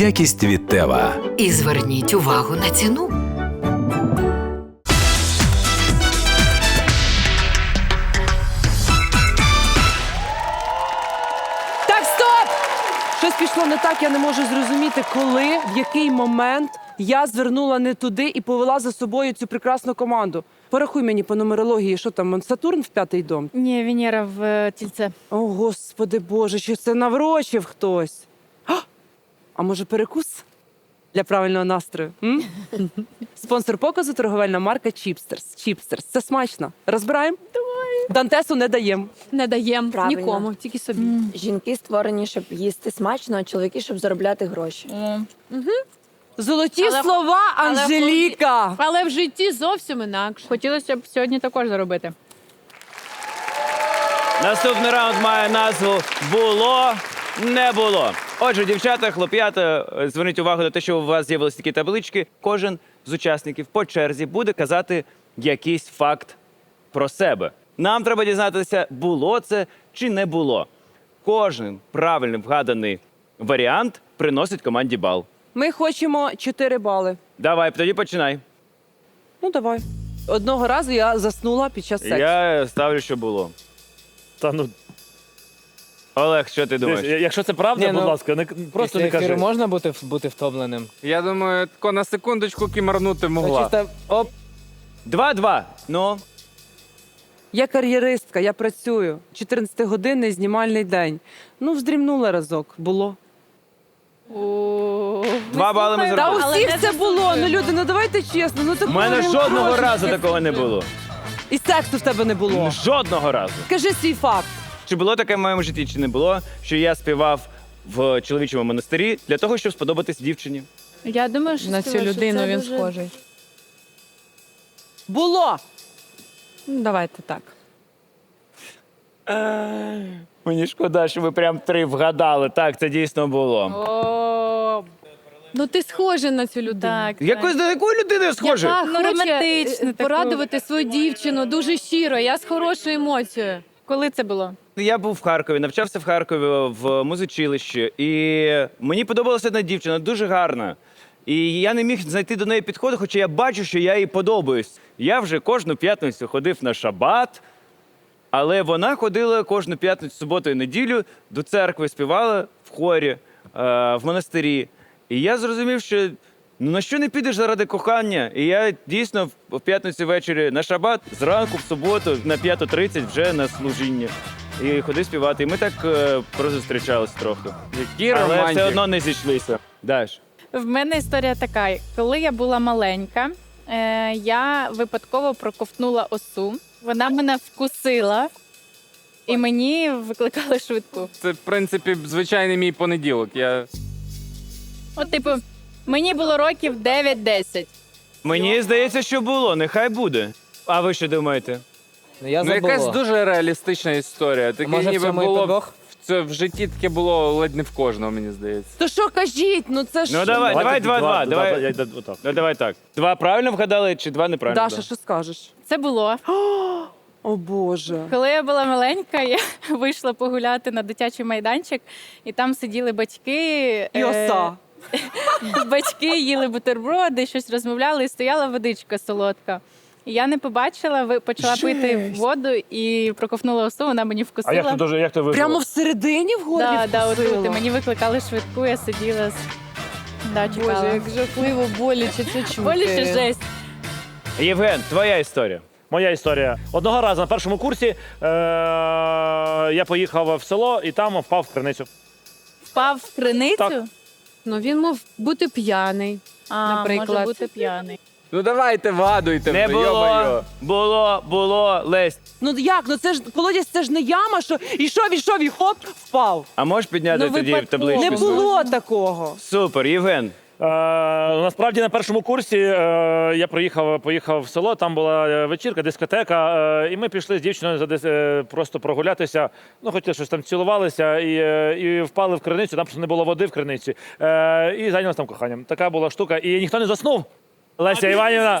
Якість від Тева. І зверніть увагу на ціну. Так, стоп! Щось пішло не так, я не можу зрозуміти, коли, в який момент я звернула не туди і повела за собою цю прекрасну команду. Порахуй мені по нумерології, що там, Сатурн в п'ятий дом? Ні, Венера в е, тільце. О, господи Боже, що це наврочив хтось. А, а може перекус для правильного настрою? М? Спонсор показу торговельна марка Чіпстерс. Чіпстерс. Це смачно. Розбираємо? Давай. Дантесу не даємо. Не даємо Правильно. нікому, тільки собі. Жінки створені, щоб їсти смачно, а чоловіки, щоб заробляти гроші. Золоті Але- слова, але Анжеліка. Але в житті зовсім інакше. Хотілося б сьогодні також заробити. Наступний раунд має назву Було не було. Отже, дівчата, хлоп'ята, е, зверніть увагу на те, що у вас з'явилися такі таблички. Кожен з учасників по черзі буде казати якийсь факт про себе. Нам треба дізнатися, було це чи не було. Кожен правильно вгаданий варіант приносить команді бал. Ми хочемо 4 бали. Давай, тоді починай. Ну, давай. Одного разу я заснула під час сексу. Я ставлю, що було. Та ну, Олег, що ти думаєш? дивись, якщо це правда, Ні, ну, будь ласка, не, просто Після не ефіру кажи. можна бути, бути втомленим? Я думаю, тако на секундочку кімарнути могла. Чисто, оп, Два-два. Ну, Я кар'єристка, я працюю. 14-годинний знімальний день. Ну, вздрімнула разок. Було. два бали ми Та зробили. у всіх це було. Ну, люди, ну давайте чесно. Ну, У такого мене не жодного може. разу такого не було. І сексу в тебе не було. Жодного разу. Кажи свій факт. Чи було таке в моєму житті, чи не було, що я співав в чоловічому монастирі для того, щоб сподобатись дівчині? Я думаю, що На цю що людину це він дуже- схожий. Було. Ну, давайте так. Мені шкода, що ви прям три вгадали. Так, це дійсно було. О, Ну, ти схожий на цю людину. так. Якось до якої людини схоже? Яка Ну, хоче романтичну е, таку. порадувати свою дівчину дуже щиро, я з хорошою емоцією. Коли це було? Я був в Харкові, навчався в Харкові в музичилищі, і мені подобалася одна дівчина, дуже гарна. І я не міг знайти до неї підходу, хоча я бачу, що я їй подобаюсь. Я вже кожну п'ятницю ходив на шабат, але вона ходила кожну п'ятницю, суботу і неділю до церкви, співала в хорі, е, в монастирі. І я зрозумів, що ну на що не підеш заради кохання? І я дійсно в- п'ятницю ввечері на шабат, зранку, в суботу, на 5.30 вже на служіння. І ходив співати. І ми так е, прозустрічались трохи. Які Але романтики. все одно не зійшлися. Даш. В мене історія така: коли я була маленька, е, я випадково проковтнула осу. Вона мене вкусила, і мені викликали швидку. Це, в принципі, звичайний мій понеділок. Я... От, типу, мені було років 9-10. Мені здається, що було, нехай буде. А ви що думаєте? ну я Ну, забула. якась дуже реалістична історія. Таке може, в ніби цьому і було в, це, в житті таке було ледь не в кожного, мені здається. То що кажіть? Ну це ж. Ну давай, давай, два, два. Давай, Я, отак. ну, давай так. Два правильно вгадали чи два неправильно? Даша, вгадали? що скажеш? Це було. О Боже. Коли я була маленька, я вийшла погуляти на дитячий майданчик, і там сиділи батьки. І е, оса. Батьки їли бутерброди, щось розмовляли, і стояла водичка солодка. І я не побачила, ви почала пити воду і проковтнула осу, вона мені вкусила. А як ти дуже як ти вижила? Прямо всередині в горлі да, да, вкусила? отут. І мені викликали швидку, я сиділа з да, чекала. Боже, як жахливо, боляче це чути. Боляче жесть. Євген, твоя історія. Моя історія. Одного разу на першому курсі е- я поїхав в село і там впав в криницю. Впав в криницю. Так. Ну, він мав бути п'яний. А, Наприклад. може бути п'яний. Ну давайте вгадуйте Не вже, йо-моє. було, було, було, Лесь. Ну як? Ну це ж колодязь, це ж не яма, що ішов, ішов і хоп, впав. А можеш підняти Ну, тоді випадково. табличку? Не було такого. Супер, Євген. Е, насправді на першому курсі е, я приїхав, поїхав в село, там була е, вечірка, дискотека, і ми пішли з дівчиною просто прогулятися. Ну, хотіли щось там цілувалися і, і впали в криницю, там просто не було води в криниці. І зайнялися там коханням. Така була штука. І ніхто не заснув. Леся Іванівна.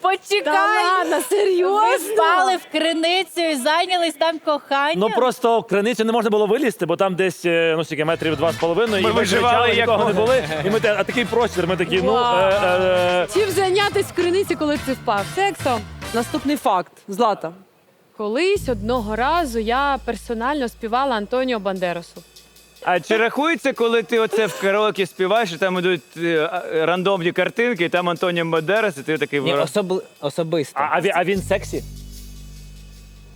Почекай! Та ладно, Ви серйозно? впали в криницю і зайнялись там коханням? Ну просто в криницю не можна було вилізти, бо там десь е, ну скільки метрів два з половиною. Ми і виживали, кричали, як нікого не могли. були. І ми те- а такий простір. Ми такі, ну е, е, Чим зайнятись в криниці, коли ти впав? Сексом. Наступний факт. Злата. Колись одного разу я персонально співала Антоніо Бандерасу. А чи рахується, коли ти оце в караоке співаєш, і там ідуть е, а, рандомні картинки, і там Антоніо Бандерас, і ти такий Ні, вира- особ... особисто. а, а, він, а він сексі?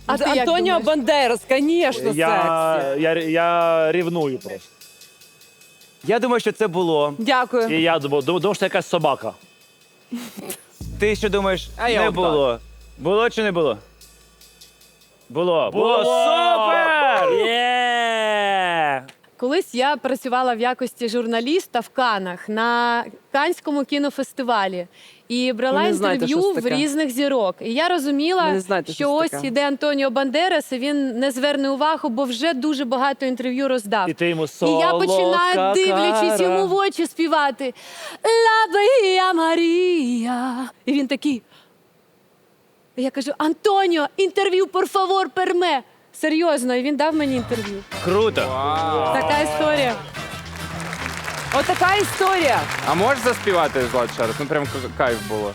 А ти як Антоніо думаєш? Бандерас, звісно, сексі. Я, я, я рівную просто. Я думаю, що це було. Дякую. І я думав, думав, думав, що це якась собака. Ти що думаєш, А я не отак. було. Було чи не було? Було. Було супер! Є! Колись я працювала в якості журналіста в Канах на Канському кінофестивалі і брала не знаєте, інтерв'ю в різних зірок. І я розуміла, знаєте, що що ось таке? іде Антоніо Бандерас, і він не зверне увагу, бо вже дуже багато інтерв'ю роздав. І ти йому І я починаю, дивлячись кара. йому в очі співати Ла Бія Марія. І він такий. Я кажу: Антоніо, інтерв'ю, favor, перме. Серйозно, і він дав мені інтерв'ю. Круто. Така історія. Отака історія. А можеш заспівати Злат ще раз? Ну прям к- кайф було.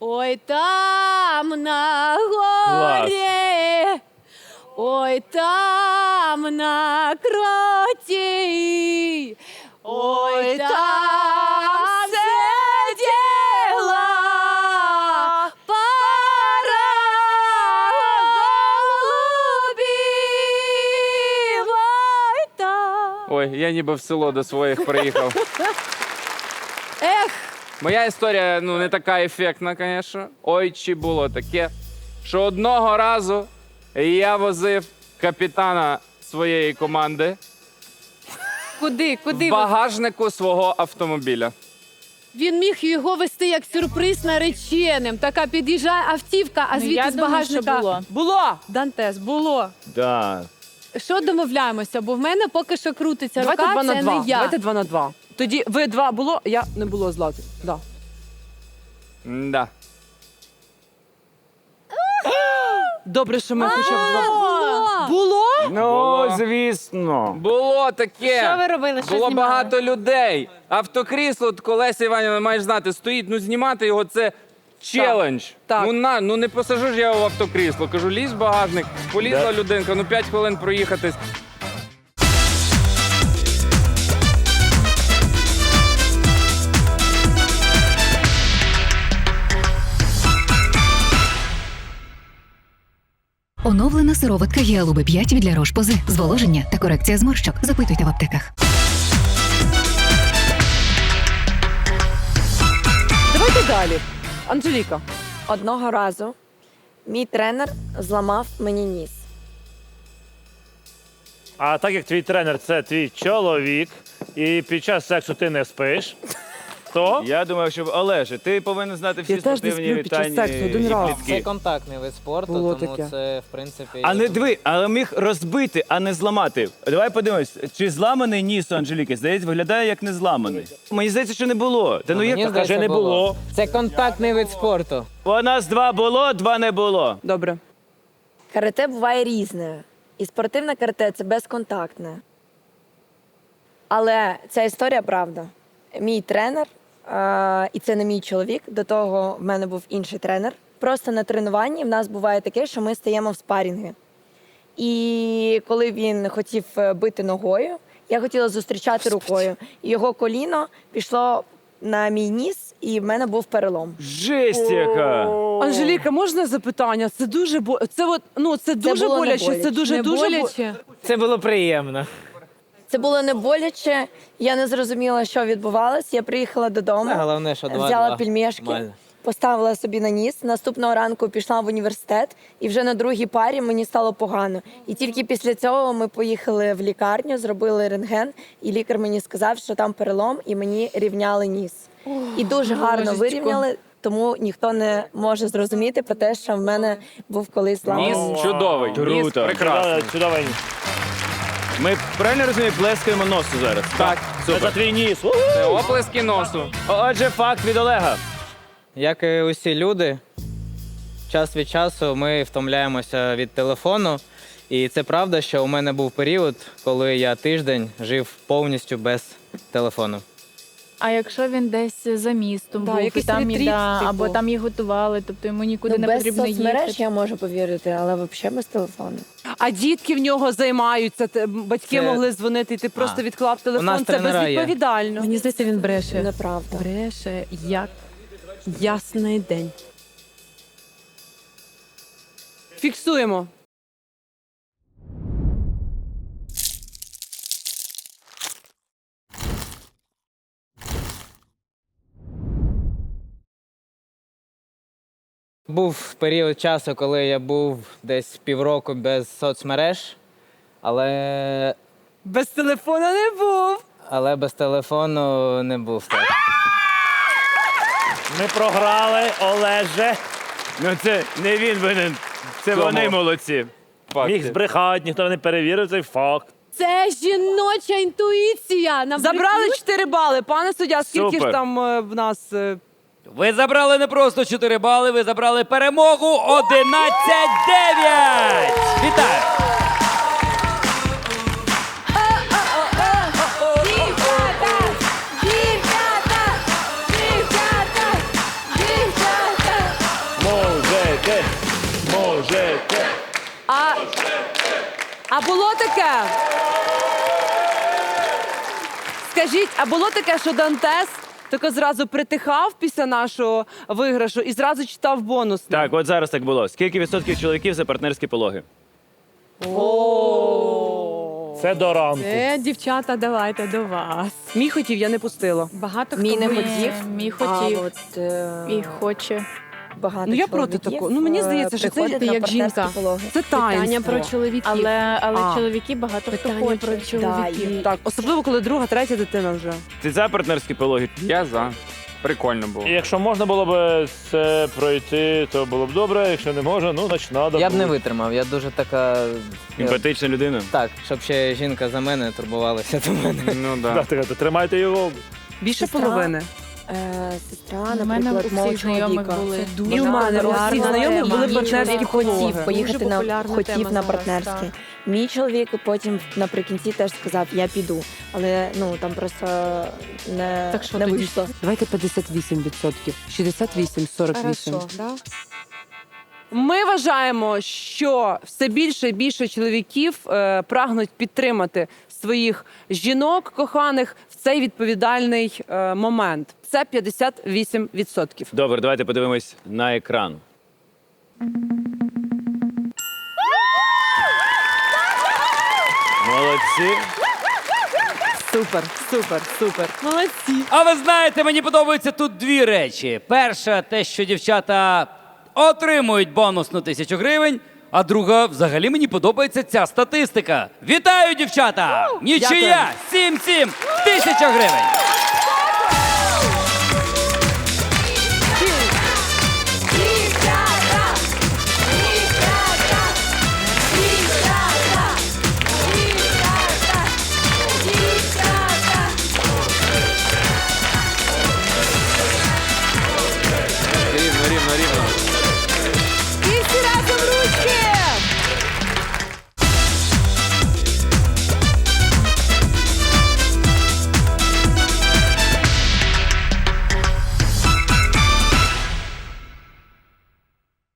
Ой, там на горі, ой, там на кроті, ой, там я ніби в село до своїх приїхав. Ех, Моя історія ну не така ефектна, звісно. Ой, чи було таке, що одного разу я возив капітана своєї команди куди, куди? в багажнику свого автомобіля. Він міг його вести як сюрприз нареченим. Така під'їжджає автівка, а Ну, звідти я з думаю, що багажника було. Було. Дантес було. Да. Що домовляємося? Бо в мене поки що крутиться Давайте рука, два на це два. не я. Давайте два на два. Тоді ви два було, я не було злати. Да. Да. Добре, що ми хоча б два. Було. Було? Ну, Було. звісно. Було таке. Що ви робили? Що Було знімали? багато людей. Автокрісло, от Колеся Іванівна, маєш знати, стоїть, ну знімати його це челендж. Так. Ну на ну не посажу ж я в автокрісло. Кажу, лізь в багажник, полізла людинка, ну 5 хвилин проїхатись. Оновлена сироватка Гіалуби 5 від для Рошпози. Зволоження та корекція зморщок. Запитуйте в аптеках. Давайте далі. Анжеліка. Одного разу мій тренер зламав мені ніс. А так як твій тренер це твій чоловік, і під час сексу ти не спиш, то Я думаю, що Олеже, ти повинен знати всі Я теж спортивні сплю під час вітання сексу, один і раз. плітки. Це контактний вид спорту, Було тому таке. це, в принципі. А не диви, але міг розбити, а не зламати. Давай подивимось, чи зламаний ніс у Анжеліки? Здається, виглядає як не зламаний. Мені здається, що не було. Та ну Мені як здається, каже, не було. Це контактний вид спорту. у нас два було, два не було. Добре. Карате буває різне. І спортивне карате це безконтактне. Але ця історія правда. Мій тренер, і це не мій чоловік, до того в мене був інший тренер. Просто на тренуванні в нас буває таке, що ми стаємо в спарінги. І коли він хотів е, бити ногою, я хотіла зустрічати рукою. І Його коліно пішло на мій ніс, і в мене був перелом. Жесть яка! Анжеліка, можна запитання? Це дуже бо це от ну це дуже було не боляче. Це боляче. дуже Не дуже бо- боляче. Це було приємно. Це було не боляче. Я не зрозуміла, що відбувалося. Я приїхала додому, Та головне, що два, взяла два. пельмешки, Нормально. поставила собі на ніс. Наступного ранку пішла в університет, і вже на другій парі мені стало погано. І тільки після цього ми поїхали в лікарню, зробили рентген, і лікар мені сказав, що там перелом, і мені рівняли ніс. І дуже гарно божечко. вирівняли. Тому ніхто не може зрозуміти про те, що в мене був колись зламаний Ніс ніс. чудовий. Круто. Ніс прекрасний. Чудовий- чудовий. Ми правильно розуміємо, плескаємо носу зараз. Так, Це за Супер. твій ніс. Уху! це оплески носу. Отже, факт від Олега. Як і усі люди, час від часу ми втомляємося від телефону. І це правда, що у мене був період, коли я тиждень жив повністю без телефону. А якщо він десь за містом Да, був, і якийсь там ретріт, да, типу. або там їх готували, тобто йому нікуди ну, не без потрібно соцмереж їхати. я можу повірити, але взагалі без телефону. А дітки в нього займаються. те- Батьки Це- могли дзвонити, і ти просто А. відклав телефон. нас Це тренера є. безвідповідально. Мені здається, він бреше. Неправда. Бреше як ясний день. Фіксуємо. Був період часу, коли я був десь півроку без соцмереж, але, Без телефона не був. але без телефону не був так. Ми програли, Олеже. Ну це не він винен, це Цьому. вони молодці. Міг збрехати, ніхто не перевірив цей факт. Це жіноча інтуїція. Нам Забрали 4 бали. Пане суддя, скільки ж там е, в нас. е, Ви забрали не просто 4 бали, ви забрали перемогу 11-9! Вітаю! Можете, можете. А, а було таке. Скажіть, а було таке, що Дантес тако зразу притихав після нашого виграшу і зразу читав бонус. Так, от зараз так було. Скільки відсотків чоловіків за партнерські пологи? Це до ранку. Е, дівчата, давайте до вас. Мій хотів, я не пустила. Багато Мій хто не хотів. Мій А хотів от е, і хоче. Багато Ну, я проти чоловіків, такого. Ну, мені здається, що це приходять ти на як партнерські жінка. пологи. Це Питання таїнство. про чоловіків. Але, але А. чоловіки багато хто Питання хоче. про чоловіків. Так, особливо, коли друга, третя дитина вже. Ти за партнерські пологи? Я за. Прикольно було. І якщо можна було б це пройти, то було б добре. Якщо не можна, ну значить надо. Я б не витримав, я дуже така. Емпатична людина. Так, щоб ще жінка за мене турбувалася до мене. Ну Да, так, Тримайте його. Більше Сестра. половини. Е, Сестра, У мене наприклад, у мого всіх знайомих чоловіка. були. І в мене у популярна знайомих тема. були Мій партнерські чоловік пологи. хотів поїхати на популярна хотів на зараз, партнерський. так. Мій чоловік потім наприкінці теж сказав, я піду. Але ну там просто не, Так що не тоді? вийшло. Давайте 58%. 68, 48. Хорошо, да? Ми вважаємо, що все більше і більше чоловіків е, прагнуть підтримати своїх жінок коханих в цей відповідальний е, момент. Це 58%. Добре, давайте подивимось на екран. Молодці. Супер, супер, супер. Молодці. А ви знаєте, мені подобаються тут дві речі. Перша, те, що дівчата отримують бонусну тисячу гривень. А друга, взагалі мені подобається ця статистика. Вітаю, дівчата! Нічия! 7-7! Тисяча гривень!